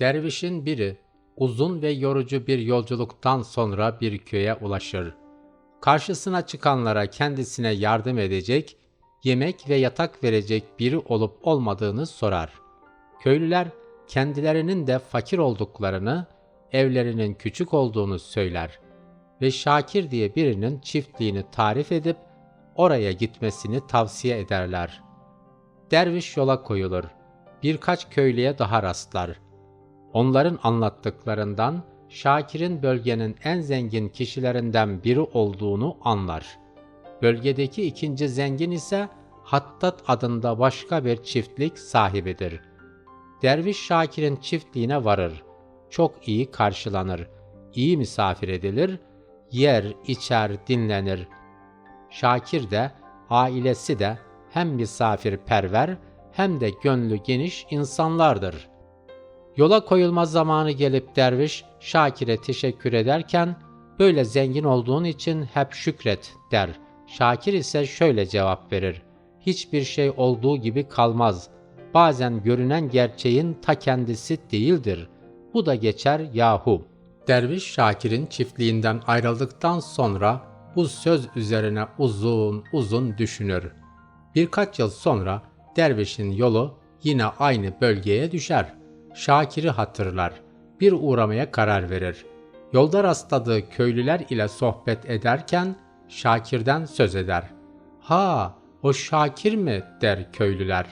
Dervişin biri uzun ve yorucu bir yolculuktan sonra bir köye ulaşır. Karşısına çıkanlara kendisine yardım edecek, yemek ve yatak verecek biri olup olmadığını sorar. Köylüler kendilerinin de fakir olduklarını, evlerinin küçük olduğunu söyler ve Şakir diye birinin çiftliğini tarif edip oraya gitmesini tavsiye ederler. Derviş yola koyulur. Birkaç köylüye daha rastlar. Onların anlattıklarından Şakir'in bölgenin en zengin kişilerinden biri olduğunu anlar. Bölgedeki ikinci zengin ise Hattat adında başka bir çiftlik sahibidir. Derviş Şakir'in çiftliğine varır. Çok iyi karşılanır. iyi misafir edilir. Yer, içer, dinlenir. Şakir de, ailesi de hem misafirperver hem de gönlü geniş insanlardır. Yola koyulma zamanı gelip derviş Şakir'e teşekkür ederken böyle zengin olduğun için hep şükret der. Şakir ise şöyle cevap verir. Hiçbir şey olduğu gibi kalmaz. Bazen görünen gerçeğin ta kendisi değildir. Bu da geçer yahu. Derviş Şakir'in çiftliğinden ayrıldıktan sonra bu söz üzerine uzun uzun düşünür. Birkaç yıl sonra dervişin yolu yine aynı bölgeye düşer. Şakir'i hatırlar. Bir uğramaya karar verir. Yolda rastladığı köylüler ile sohbet ederken Şakir'den söz eder. Ha, o Şakir mi der köylüler.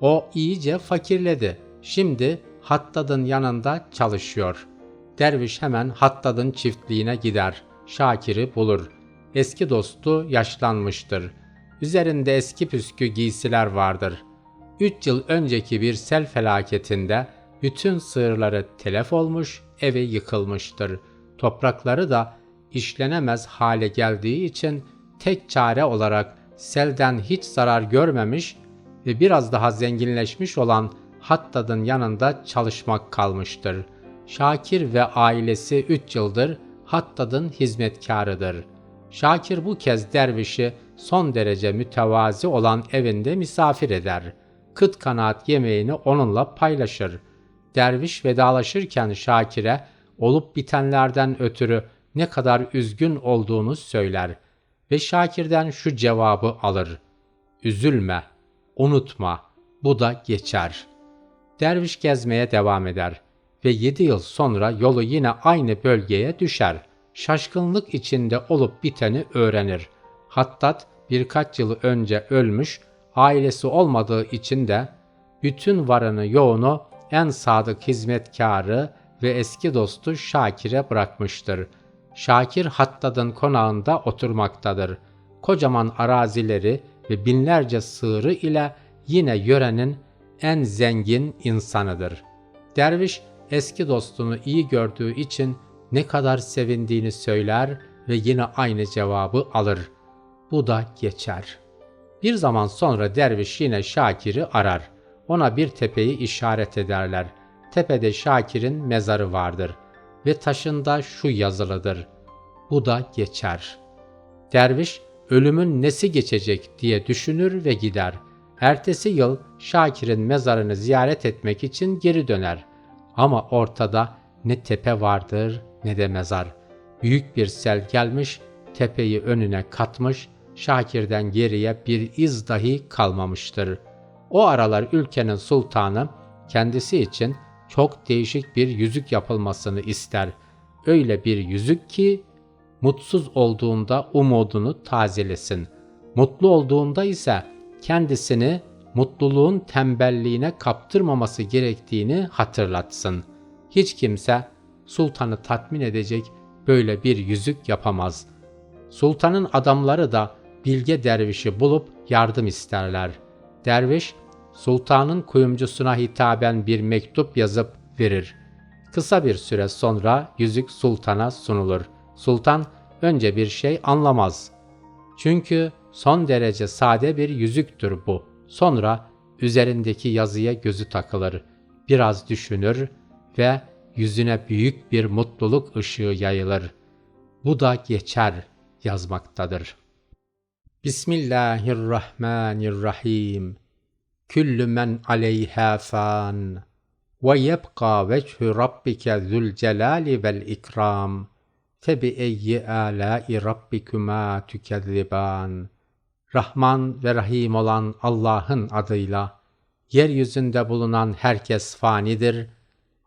O iyice fakirledi. Şimdi Hattad'ın yanında çalışıyor. Derviş hemen Hattad'ın çiftliğine gider. Şakir'i bulur. Eski dostu yaşlanmıştır. Üzerinde eski püskü giysiler vardır. Üç yıl önceki bir sel felaketinde bütün sığırları telef olmuş, evi yıkılmıştır. Toprakları da işlenemez hale geldiği için tek çare olarak selden hiç zarar görmemiş ve biraz daha zenginleşmiş olan Hattad'ın yanında çalışmak kalmıştır. Şakir ve ailesi 3 yıldır Hattad'ın hizmetkarıdır. Şakir bu kez dervişi son derece mütevazi olan evinde misafir eder. Kıt kanaat yemeğini onunla paylaşır. Derviş vedalaşırken Şakir'e olup bitenlerden ötürü ne kadar üzgün olduğunu söyler ve Şakir'den şu cevabı alır. Üzülme, unutma, bu da geçer. Derviş gezmeye devam eder ve yedi yıl sonra yolu yine aynı bölgeye düşer. Şaşkınlık içinde olup biteni öğrenir. Hattat birkaç yıl önce ölmüş, ailesi olmadığı için de bütün varını yoğunu en sadık hizmetkarı ve eski dostu Şakir'e bırakmıştır. Şakir Hattad'ın konağında oturmaktadır. Kocaman arazileri ve binlerce sığırı ile yine yörenin en zengin insanıdır. Derviş eski dostunu iyi gördüğü için ne kadar sevindiğini söyler ve yine aynı cevabı alır. Bu da geçer. Bir zaman sonra derviş yine Şakir'i arar. Ona bir tepeyi işaret ederler. Tepede Şakir'in mezarı vardır ve taşında şu yazılıdır. Bu da geçer. Derviş ölümün nesi geçecek diye düşünür ve gider. Ertesi yıl Şakir'in mezarını ziyaret etmek için geri döner. Ama ortada ne tepe vardır ne de mezar. Büyük bir sel gelmiş, tepeyi önüne katmış, Şakir'den geriye bir iz dahi kalmamıştır. O aralar ülkenin sultanı kendisi için çok değişik bir yüzük yapılmasını ister. Öyle bir yüzük ki mutsuz olduğunda umudunu tazelesin. Mutlu olduğunda ise kendisini mutluluğun tembelliğine kaptırmaması gerektiğini hatırlatsın. Hiç kimse sultanı tatmin edecek böyle bir yüzük yapamaz. Sultanın adamları da bilge dervişi bulup yardım isterler. Derviş, sultanın kuyumcusuna hitaben bir mektup yazıp verir. Kısa bir süre sonra yüzük sultana sunulur. Sultan önce bir şey anlamaz. Çünkü son derece sade bir yüzüktür bu. Sonra üzerindeki yazıya gözü takılır. Biraz düşünür ve yüzüne büyük bir mutluluk ışığı yayılır. Bu da geçer yazmaktadır. Bismillahirrahmanirrahim. Küllü men aleyha fan. ve yebqa vechu rabbike zul celali vel ikram. Febi eyyi alâi rabbikuma tükezziban. Rahman ve Rahim olan Allah'ın adıyla, yeryüzünde bulunan herkes fanidir,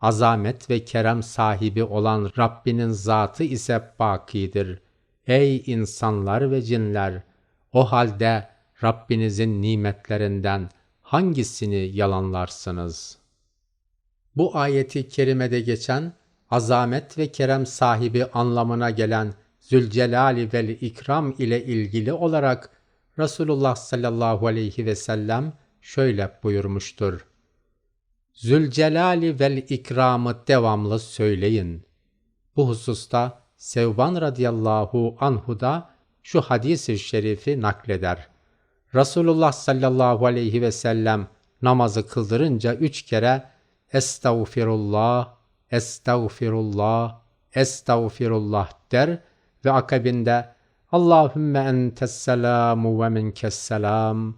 azamet ve kerem sahibi olan Rabbinin zatı ise bakidir. Ey insanlar ve cinler! O halde Rabbinizin nimetlerinden hangisini yalanlarsınız? Bu ayeti kerimede geçen azamet ve kerem sahibi anlamına gelen Zülcelali vel İkram ile ilgili olarak Resulullah sallallahu aleyhi ve sellem şöyle buyurmuştur. Zülcelali vel İkram'ı devamlı söyleyin. Bu hususta Sevban radıyallahu anhu da şu hadis-i şerifi nakleder. Resulullah sallallahu aleyhi ve sellem namazı kıldırınca üç kere Estağfirullah, Estağfirullah, Estağfirullah der ve akabinde Allahümme entes selamu ve minkes selam,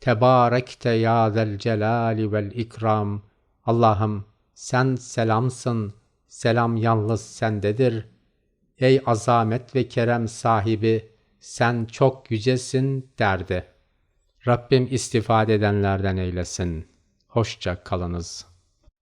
Tebarekte ya zel celali vel ikram. Allah'ım sen selamsın, selam yalnız sendedir. Ey azamet ve kerem sahibi, sen çok yücesin derdi. Rabbim istifade edenlerden eylesin. Hoşça kalınız.